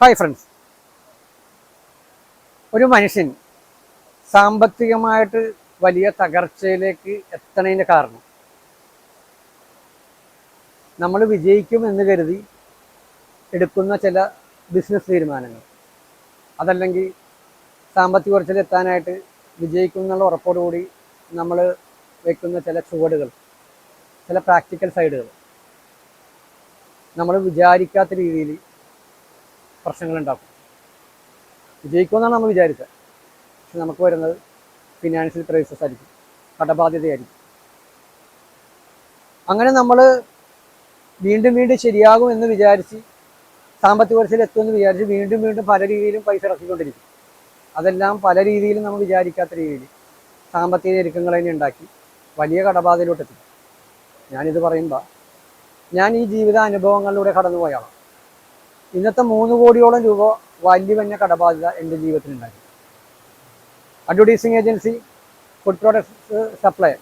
Hi friends ഒരു മനുഷ്യൻ സാമ്പത്തികമായിട്ട് വലിയ തകർച്ചയിലേക്ക് എത്തണതിന്റെ കാരണം നമ്മൾ വിജയിക്കും എന്ന് കരുതി എടുക്കുന്ന ചില ബിസിനസ് തീരുമാനങ്ങൾ. അതല്ലെങ്കിൽ സാമ്പത്തിക ഉയർച്ചയിൽ എത്താനായിട്ട് വിജയിക്കും എന്നുള്ള ഉറപ്പോടുകൂടി നമ്മൾ വയ്ക്കുന്ന ചില ചുവടുകൾ ചില പ്രാക്ടിക്കൽ സൈഡുകൾ നമ്മൾ വിചാരിക്കാത്ത രീതിയിൽ പ്രശ്നങ്ങളുണ്ടാക്കും. വിജയിക്കുമെന്നാണ് നമ്മൾ വിചാരിച്ചത്. പക്ഷെ നമുക്ക് വരുന്നത് ഫിനാൻഷ്യൽ ക്രൈസിസ് ആയിരിക്കും. കടബാധ്യതയായിരിക്കും. അങ്ങനെ നമ്മൾ വീണ്ടും വീണ്ടും ശരിയാകും എന്ന് വിചാരിച്ച് സാമ്പത്തിക വർഷത്തിൽ എത്തുമെന്ന് വിചാരിച്ച് വീണ്ടും വീണ്ടും പല രീതിയിലും പൈസ ഇറക്കിക്കൊണ്ടിരിക്കും. അതെല്ലാം പല രീതിയിലും നമ്മൾ വിചാരിക്കാത്ത രീതിയിൽ സാമ്പത്തിക ഞെരുക്കങ്ങൾ തന്നെ ഉണ്ടാക്കി വലിയ കടബാധയിലോട്ടെത്തി. ഞാനിത് പറയുമ്പോൾ ഞാൻ ഈ ജീവിത അനുഭവങ്ങളിലൂടെ കടന്നുപോയാണ് ഇന്നത്തെ മൂന്ന് കോടിയോളം രൂപ വലിയ കടബാധ്യത എന്റെ ജീവിതത്തിലുണ്ടായി. Advertising agency food products supply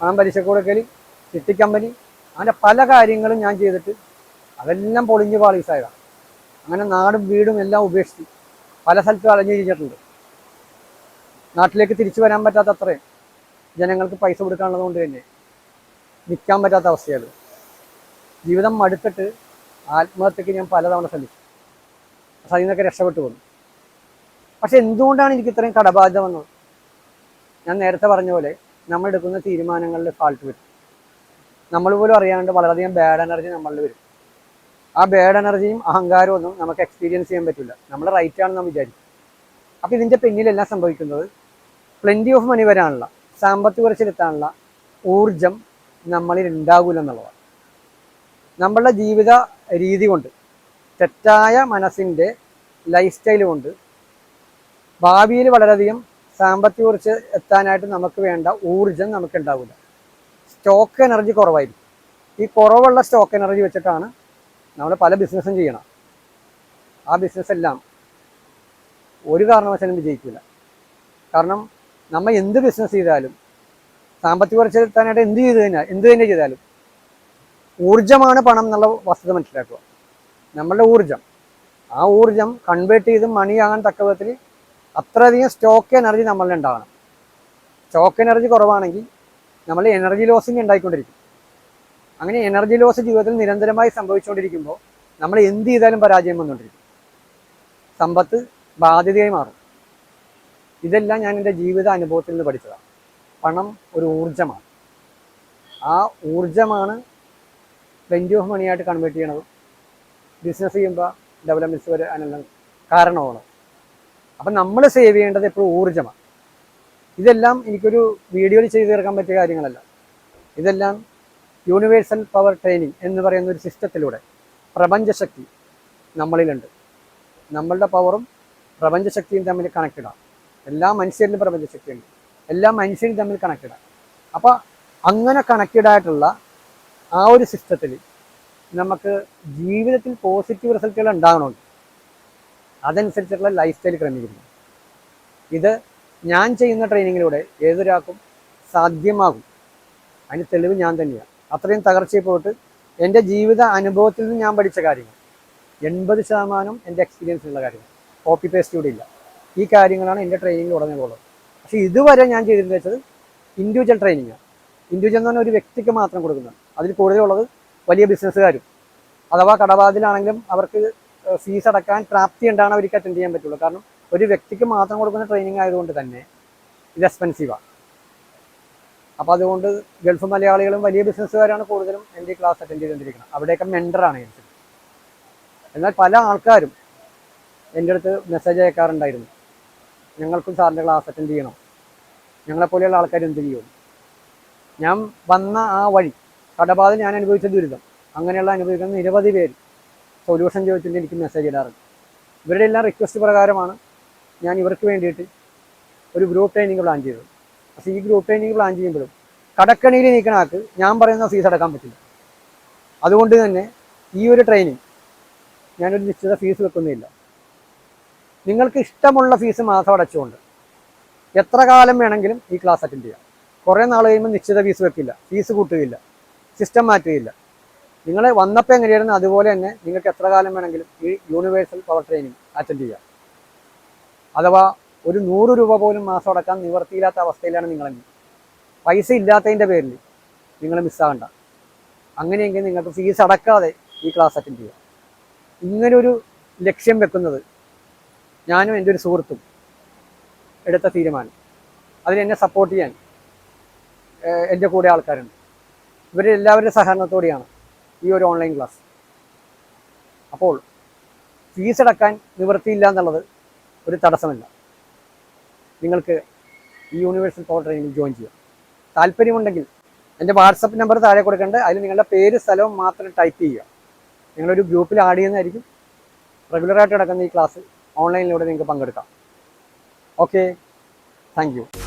പണം പലിശ കൊടുക്കൽ ചിട്ടി കമ്പനി അങ്ങനെ പല കാര്യങ്ങളും ഞാൻ ചെയ്തിട്ട് അതെല്ലാം പൊളിഞ്ഞ് പാളീസായതാണ് അങ്ങനെ നാടും വീടും എല്ലാം ഉപേക്ഷിച്ച് പല സ്ഥലത്തും അലഞ്ഞു നാട്ടിലേക്ക് തിരിച്ചു വരാൻ പറ്റാത്ത അത്രയും ജനങ്ങൾക്ക് പൈസ കൊടുക്കാനുള്ളത് കൊണ്ട് തന്നെ നിൽക്കാൻ പറ്റാത്ത അവസ്ഥയാണ്. ജീവിതം മടുത്തിട്ട് ആത്മഹത്യക്ക് ഞാൻ പലതവണ ശ്രമിച്ചു. പക്ഷെ അതിൽ നിന്നൊക്കെ രക്ഷപ്പെട്ടു പോന്നു. പക്ഷെ എന്തുകൊണ്ടാണ് എനിക്ക് ഇത്രയും കടബാധ്യത വന്നത്? ഞാൻ നേരത്തെ പറഞ്ഞ പോലെ നമ്മൾ എടുക്കുന്ന തീരുമാനങ്ങളിൽ ഫാൾട്ട് വരും. നമ്മൾ പോലും അറിയാണ്ട് വളരെയധികം ബാഡ് എനർജി നമ്മളിൽ വരും. ആ ബാഡ് എനർജിയും അഹങ്കാരവും ഒന്നും നമുക്ക് എക്സ്പീരിയൻസ് ചെയ്യാൻ പറ്റില്ല. നമ്മൾ റൈറ്റ് ആണെന്ന് വിചാരിക്കും. അപ്പോൾ ഇതിന്റെ പിന്നിലെല്ലാം സംഭവിക്കുന്നത്? പ്ലെന്റി ഓഫ് മണി വരാനുള്ള സാമ്പത്തിക കുറച്ചിലെത്താനുള്ള ഊർജം നമ്മളിൽ ഉണ്ടാകില്ല എന്നുള്ളതാണ്. നമ്മളുടെ ജീവിത രീതി കൊണ്ട് തെറ്റായ മനസ്സിന്റെ ലൈഫ് സ്റ്റൈൽ കൊണ്ട് ഭാവിയിൽ വളരെയധികം സാമ്പത്തിക കുറിച്ച് എത്താനായിട്ട് നമുക്ക് വേണ്ട ഊർജം നമുക്ക് ഉണ്ടാവില്ല സ്റ്റോക്ക് എനർജി കുറവായിരിക്കും. ഈ കുറവുള്ള സ്റ്റോക്ക് എനർജി വെച്ചിട്ടാണ് നമ്മൾ പല ബിസിനസ്സും ചെയ്യണം. ആ ബിസിനസ് എല്ലാം ഒരു കാരണവശാലും വിജയിക്കില്ല കാരണം നമ്മൾ എന്ത് ബിസിനസ് ചെയ്താലും സാമ്പത്തിക കുറച്ച് എത്താനായിട്ട് എന്ത് ചെയ്ത് കഴിഞ്ഞാൽ എന്ത് തന്നെ ചെയ്താലും ഊർജമാണ് പണം എന്നുള്ള വസ്തുത മനസ്സിലാക്കുക. നമ്മളുടെ ഊർജം ആ ഊർജം കൺവേർട്ട് ചെയ്ത് മണിയാകാൻ തക്ക വിധത്തിൽ അത്രയധികം സ്റ്റോക്ക് എനർജി നമ്മളിൽ ഉണ്ടാകണം. സ്റ്റോക്ക് എനർജി കുറവാണെങ്കിൽ നമ്മൾ എനർജി ലോസിങ് ഉണ്ടായിക്കൊണ്ടിരിക്കും. അങ്ങനെ എനർജി ലോസ് ജീവിതത്തിൽ നിരന്തരമായി സംഭവിച്ചുകൊണ്ടിരിക്കുമ്പോൾ നമ്മൾ എന്ത് ചെയ്താലും പരാജയം വന്നുകൊണ്ടിരിക്കും. സമ്പത്ത് ബാധ്യതയായി മാറും. ഇതെല്ലാം ഞാൻ എന്റെ ജീവിത അനുഭവത്തിൽ നിന്ന് പഠിച്ചതാണ്. പണം ഒരു ഊർജമാണ് ആ ഊർജമാണ് പ്ലെന്റി ഓഫ് മണിയായിട്ട് കൺവേർട്ട് ചെയ്യണത് ബിസിനസ് ചെയ്യുമ്പോൾ ഡെവലപ്മെന്റ്സ് വരെ അതിനെല്ലാം കാരണമാണ്. അപ്പം നമ്മൾ സേവ് ചെയ്യേണ്ടത് എപ്പോഴും ഊർജമാണ്. ഇതെല്ലാം എനിക്കൊരു വീഡിയോയിൽ ചെയ്തു തീർക്കാൻ പറ്റിയ കാര്യങ്ങളല്ല. ഇതെല്ലാം യൂണിവേഴ്സൽ പവർ ട്രെയിനിങ് എന്ന് പറയുന്ന ഒരു സിസ്റ്റത്തിലൂടെ പ്രപഞ്ചശക്തി നമ്മളിലുണ്ട്. നമ്മളുടെ പവറും പ്രപഞ്ചശക്തിയും തമ്മിൽ കണക്റ്റഡാണ് എല്ലാ മനുഷ്യരിലും പ്രപഞ്ചശക്തിയുണ്ട്. എല്ലാ മനുഷ്യരും തമ്മിൽ കണക്റ്റഡാണ് അപ്പോൾ അങ്ങനെ കണക്റ്റഡ് ആയിട്ടുള്ള ആ ഒരു സിസ്റ്റത്തിൽ നമുക്ക് ജീവിതത്തിൽ പോസിറ്റീവ് റിസൾട്ടുകൾ ഉണ്ടാകണമെങ്കിൽ അതനുസരിച്ചുള്ള ലൈഫ് സ്റ്റൈൽ ക്രമീകരിക്കണം. ഇത് ഞാൻ ചെയ്യുന്ന ട്രെയിനിങ്ങിലൂടെ ഏതൊരാൾക്കും സാധ്യമാകും. അതിന് തെളിവ് ഞാൻ തന്നെയാണ് അത്രയും തകർച്ചയിൽ പോയിട്ട് എന്റെ ജീവിത അനുഭവത്തിൽ നിന്ന് ഞാൻ പഠിച്ച കാര്യങ്ങൾ. എൺപത് ശതമാനം എന്റെ എക്സ്പീരിയൻസിലുള്ള കാര്യങ്ങൾ. കോപ്പി പേസ്റ്റ് കൂടി ഇല്ല. ഈ കാര്യങ്ങളാണ് എന്റെ ട്രെയിനിങ്ങിൽ ഉടനീളമുള്ളത് പക്ഷേ ഇതുവരെ ഞാൻ ചെയ്തിരുന്നത് വെച്ചത് ഇൻഡിവിജ്വൽ ട്രെയിനിങ്ങാണ് ഇൻഡിവിജ്വൽ എന്ന് പറഞ്ഞാൽ ഒരു വ്യക്തിക്ക് മാത്രം കൊടുക്കുന്നത്. അതിൽ കൂടുതലുള്ളത് വലിയ ബിസിനസ്സുകാരും. അഥവാ കടബാധിലാണെങ്കിലും അവർക്ക് ഫീസ് അടക്കാൻ പ്രാപ്തി ഉണ്ടാണ് അവർക്ക് അറ്റൻഡ് ചെയ്യാൻ പറ്റുള്ളൂ. കാരണം ഒരു വ്യക്തിക്ക് മാത്രം കൊടുക്കുന്ന ട്രെയിനിങ് ആയതുകൊണ്ട് തന്നെ ഇത് എക്സ്പെൻസീവാണ് അപ്പോൾ അതുകൊണ്ട് ഗൾഫ് മലയാളികളും വലിയ ബിസിനസ്സുകാരാണ് കൂടുതലും എന്റെ ക്ലാസ് അറ്റൻഡ് ചെയ്തുകൊണ്ടിരിക്കുന്നത്. അവിടെയൊക്കെ മെൻഡറാണ് എനിക്ക്. എന്നാൽ പല ആൾക്കാരും എന്റെ അടുത്ത് മെസ്സേജ് അയക്കാറുണ്ടായിരുന്നു. ഞങ്ങൾക്കും സാറിന്റെ ക്ലാസ് അറ്റൻഡ് ചെയ്യണം. ഞങ്ങളെപ്പോലെയുള്ള ആൾക്കാർ എന്ത് ചെയ്യും? ഞാൻ വന്ന ആ വഴി കടബാധ ഞാൻ അനുഭവിച്ച ദുരിതം. അങ്ങനെയുള്ള അനുഭവിക്കുന്ന നിരവധി പേര് സൊല്യൂഷൻ ചോദിച്ചിട്ട് എനിക്ക് മെസ്സേജ് ഇടാറുണ്ട്. ഇവരുടെ എല്ലാം റിക്വസ്റ്റ് പ്രകാരമാണ് ഞാൻ ഇവർക്ക് വേണ്ടിയിട്ട് ഒരു ഗ്രൂപ്പ് ട്രെയിനിങ് പ്ലാൻ ചെയ്തത്. പക്ഷേ ഈ ഗ്രൂപ്പ് ട്രെയിനിങ് പ്ലാൻ ചെയ്യുമ്പോഴും കടക്കണിയിൽ നിൽക്കുന്ന ആൾക്ക് ഞാൻ പറയുന്ന ഫീസ് അടക്കാൻ പറ്റില്ല. അതുകൊണ്ട് തന്നെ ഈ ഒരു ട്രെയിനിങ് ഞാനൊരു നിശ്ചിത ഫീസ് വെക്കുന്നില്ല. നിങ്ങൾക്ക് ഇഷ്ടമുള്ള ഫീസ് മാസം അടച്ചുകൊണ്ട് എത്ര കാലം വേണമെങ്കിലും ഈ ക്ലാസ് അറ്റൻഡ് ചെയ്യാം. കുറേ നാൾ കഴിയുമ്പോൾ നിശ്ചിത ഫീസ് വെക്കില്ല. ഫീസ് കൂട്ടുകയില്ല. സിസ്റ്റം മാറ്റുകയില്ല. നിങ്ങൾ വന്നപ്പോൾ എങ്ങനെയായിരുന്നു? അതുപോലെ തന്നെ നിങ്ങൾക്ക് എത്ര കാലം വേണമെങ്കിലും ഈ യൂണിവേഴ്സൽ പവർ ട്രെയിനിങ് അറ്റൻഡ് ചെയ്യാം. അഥവാ ഒരു നൂറ് രൂപ പോലും മാസം അടക്കാൻ നിവർത്തിയില്ലാത്ത അവസ്ഥയിലാണ് നിങ്ങളെങ്കിൽ. പൈസ ഇല്ലാത്തതിന്റെ പേരിൽ നിങ്ങൾ മിസ്സാകണ്ട അങ്ങനെയെങ്കിൽ നിങ്ങൾക്ക് ഫീസ് അടക്കാതെ ഈ ക്ലാസ് അറ്റൻഡ് ചെയ്യാം. ഇങ്ങനൊരു ലക്ഷ്യം വെക്കുന്നത് ഞാനും എന്റെ ഒരു സുഹൃത്തും എടുത്ത തീരുമാനം. അതിനെന്നെ സപ്പോർട്ട് ചെയ്യാൻ എന്റെ കൂടെ ആൾക്കാരുണ്ട്. ഇവരെല്ലാവരുടെ സഹകരണത്തോടെയാണ് ഈ ഒരു ഓൺലൈൻ ക്ലാസ്. അപ്പോൾ ഫീസ് അടക്കാൻ നിവൃത്തിയില്ല എന്നുള്ളത് ഒരു തടസ്സമല്ല. നിങ്ങൾക്ക് ഈ യൂണിവേഴ്സൽ പവർ ട്രെയിനിങ്ങിൽ ജോയിൻ ചെയ്യാം. താല്പര്യമുണ്ടെങ്കിൽ എന്റെ വാട്സപ്പ് നമ്പർ താഴെ കൊടുക്കേണ്ടത് അതിൽ നിങ്ങളുടെ പേര് സ്ഥലവും മാത്രം ടൈപ്പ് ചെയ്യുക. നിങ്ങളൊരു ഗ്രൂപ്പിൽ ആഡ് ചെയ്യുന്നതായിരിക്കും. റെഗുലറായിട്ട് നടക്കുന്ന ഈ ക്ലാസ് ഓൺലൈനിലൂടെ നിങ്ങൾക്ക് പങ്കെടുക്കാം. ഓക്കെ. താങ്ക്